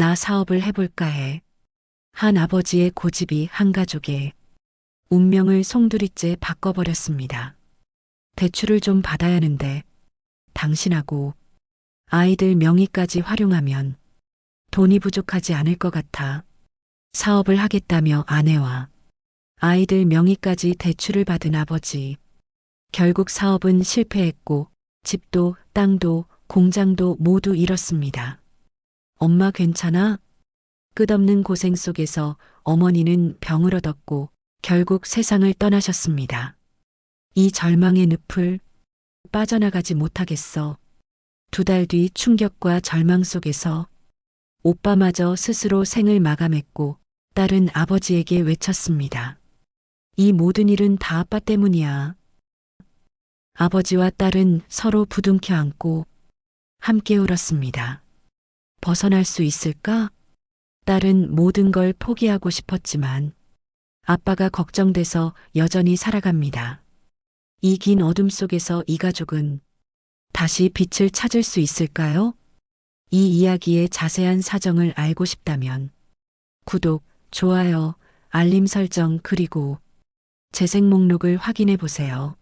나 사업을 해볼까 해. 한 아버지의 고집이 한 가족의 운명을 송두리째 바꿔버렸습니다. 대출을 좀 받아야 하는데 당신하고 아이들 명의까지 활용하면 돈이 부족하지 않을 것 같아 사업을 하겠다며 아내와 아이들 명의까지 대출을 받은 아버지. 결국 사업은 실패했고 집도 땅도 공장도 모두 잃었습니다. 엄마 괜찮아? 끝없는 고생 속에서 어머니는 병을 얻었고 결국 세상을 떠나셨습니다. 이 절망의 늪을 빠져나가지 못하겠어. 두 달 뒤 충격과 절망 속에서 오빠마저 스스로 생을 마감했고 딸은 아버지에게 외쳤습니다. 이 모든 일은 다 아빠 때문이야. 아버지와 딸은 서로 부둥켜 안고 함께 울었습니다. 벗어날 수 있을까? 딸은 모든 걸 포기하고 싶었지만 아빠가 걱정돼서 여전히 살아갑니다. 이 긴 어둠 속에서 이 가족은 다시 빛을 찾을 수 있을까요? 이 이야기의 자세한 사정을 알고 싶다면 구독, 좋아요, 알림 설정 그리고 재생 목록을 확인해 보세요.